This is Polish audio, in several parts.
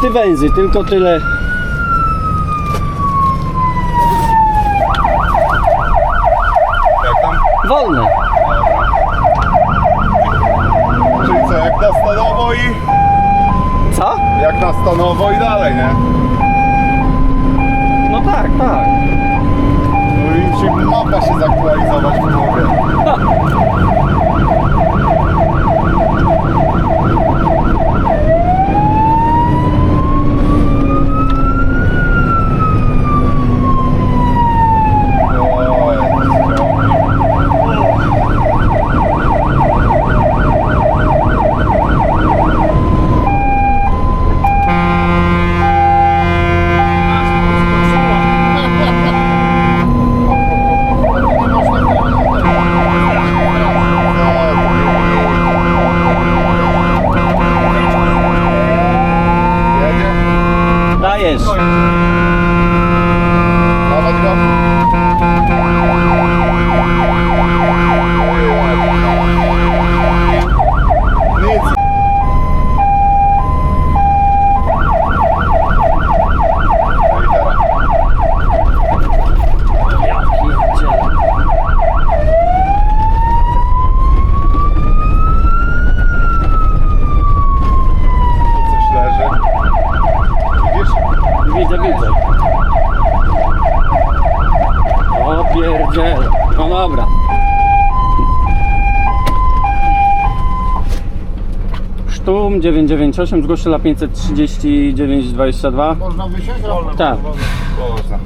Ty węzy, tylko tyle. Jak tam? Wolne. Czyli co, jak na stanowo i... Co? Jak na stanowo i dalej, nie? No tak, tak. No i musi mapa się zaktualizować w głowie. Jedzie? Dajesz. Dawać go? Nic. No i teraz. Ja pierdzielę. Tu coś leży. Widzisz? Widzę, widzę. O pierdzielę. No dobra. Sztum 998 zgłoszyła 53922. Można wysiąść? Tak. Można.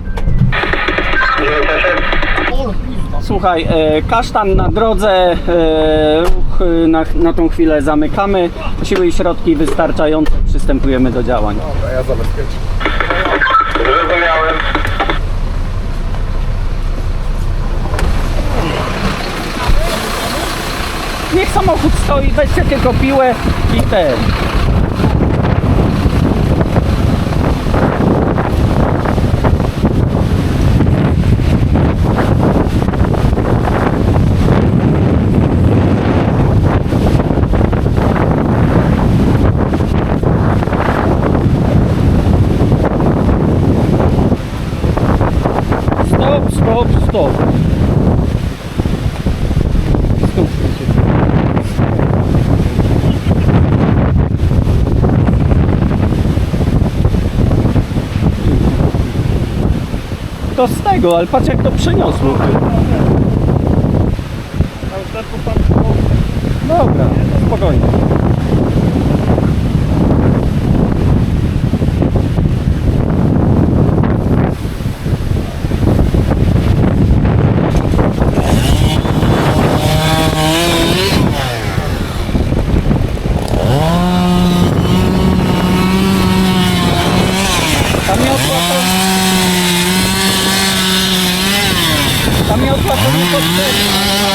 Słuchaj, e, kasztan na drodze, e, ruch na, na tą chwilę zamykamy. Siły i środki wystarczające, przystępujemy do działań. Dobra, ja zabezpieczę. Niech samochód stoi, weźcie tylko piłę i ten. To z tego, ale patrz jak to przeniosło. Dobra, spokojnie. Tam miotła to... Tam miotła to nie potrzebna.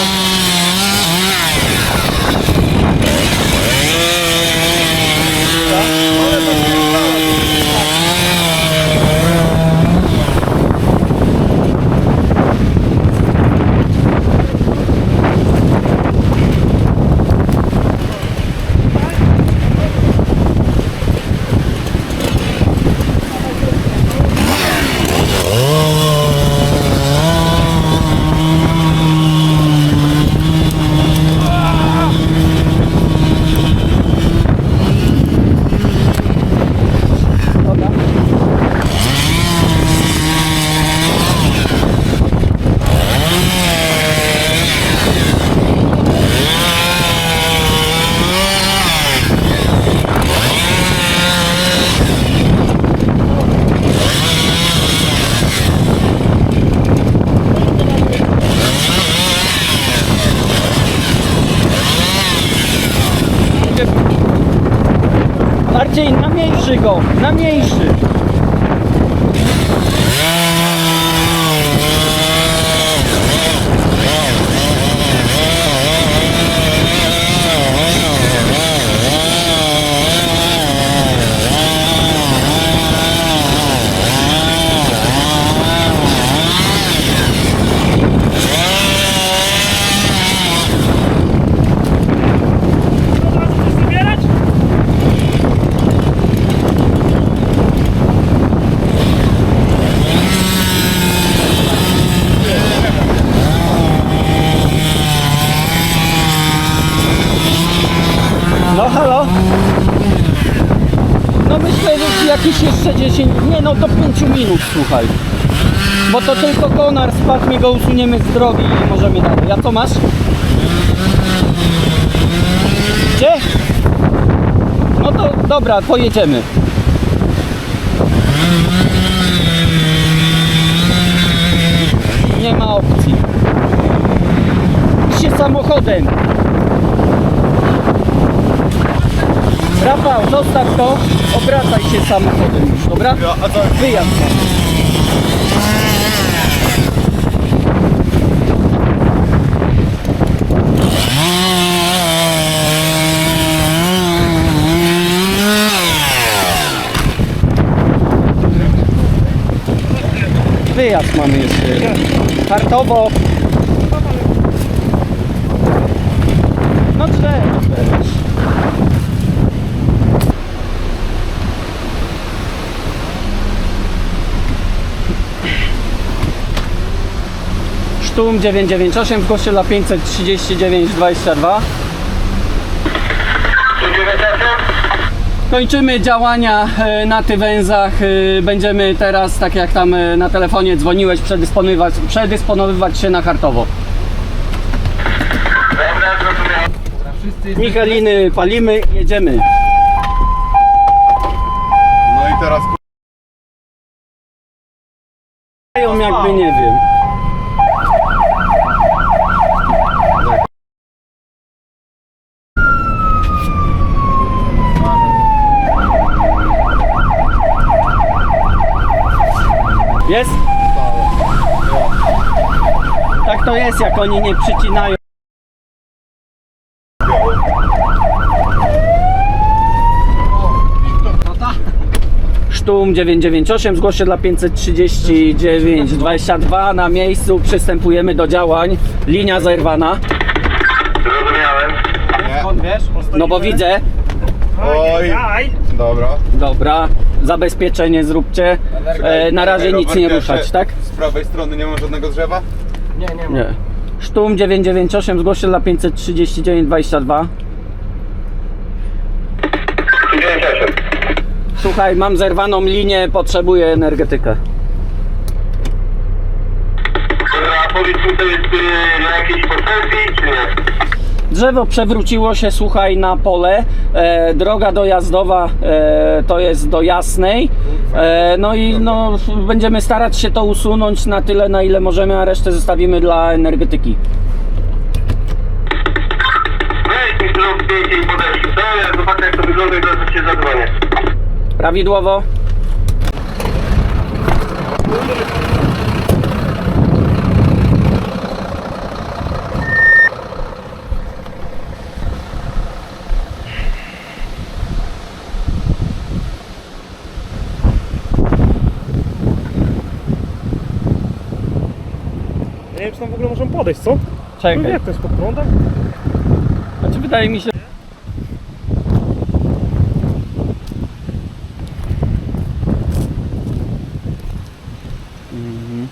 Bardziej na mniejszy go, na mniejszy. 10, nie no do 5 minut słuchaj. Bo to tylko konar spadł, my go usuniemy z drogi i możemy dalej. A co masz? Gdzie? No to dobra, pojedziemy. Nie ma opcji. Idź się samochodem. Rafał, zostaw to, obracaj się samochodem już, dobra? Wyjazd. Wyjazd mamy jeszcze. Hartowo. No cztery. Sztum 998 w Kościela 539 22. Kończymy działania e, na tych węzach. E, Będziemy teraz, tak jak tam e, na telefonie dzwoniłeś, przedysponowywać, przedysponowywać się na hartowo. Zrozumiałem. Michaliny palimy, jedziemy. No i teraz jakby nie wiem. Jest? Tak to jest, jak oni nie przycinają. Sztum 998, zgłoś się dla 539 22 na miejscu, przystępujemy do działań. Linia zerwana. Zrozumiałem. nie. No bo widzę. Oj. Dobra. Dobra, zabezpieczenie zróbcie. E, na razie nic nie ruszać, tak? Z prawej strony nie ma żadnego drzewa? Nie. Sztum 998, zgłoś się dla 539 22. 98. Słuchaj, mam zerwaną linię, potrzebuję energetykę. A powiedz mi, to jest y, na jakiejś posesji, czy nie? Drzewo przewróciło się, słuchaj, na pole. E, droga dojazdowa e, to jest do Jasnej. E, no i no, będziemy starać się to usunąć na tyle, na ile możemy, a resztę zostawimy dla energetyki. Weź mi zrób zdjęcie i podeślij to, ja zobaczę jak to wygląda i zaraz cię. Prawidłowo? Czy tam w ogóle możemy podejść, co? No Czekaj. jak to jest pod prądem? Znaczy wydaje mi się... Mhm.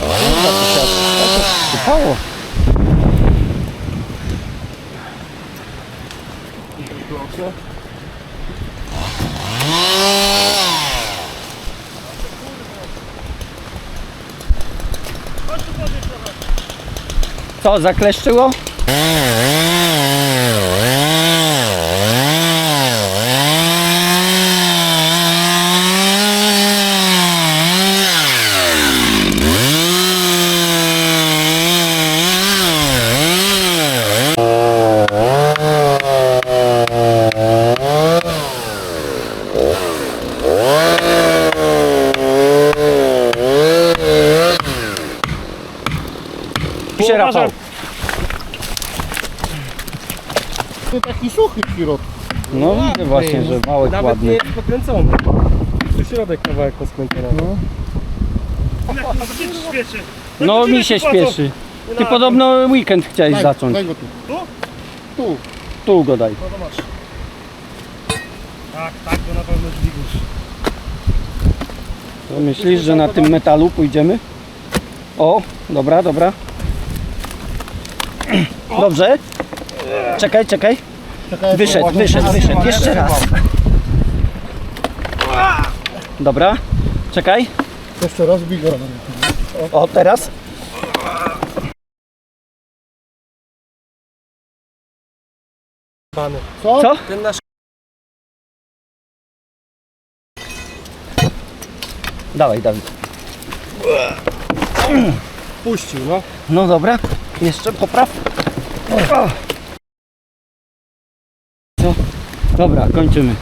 Kurwa, to się to się sypało. Co, zakleszczyło? Środku. No widzę właśnie, że małek Nawet ładny. nie jest pokręcony. Tu środek kawałek poskręcony. No. No mi się śpieszy. Ty podobno weekend chciałeś Daj, zacząć. daj go tu. Tu? Tu. Tu go daj. No to masz. Tak, tak, to na pewno dźwigniesz. To myślisz, że na tym metalu pójdziemy? O, dobra, dobra. Dobrze. Czekaj, czekaj. Wyszedł, wyszedł, wyszedł. Jeszcze raz. Dobra, czekaj. Jeszcze raz bij go. O, teraz. Co? Co? Ten nasz Dawaj, Dawid. puścił, no. No dobra, jeszcze popraw. O. Dobra, kończymy.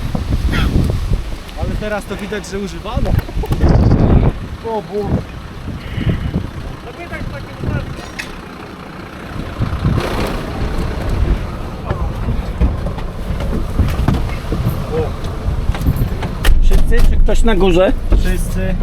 Ale teraz to widać, że używano. O, Bóg. Wszyscy, czy ktoś na górze? Wszyscy.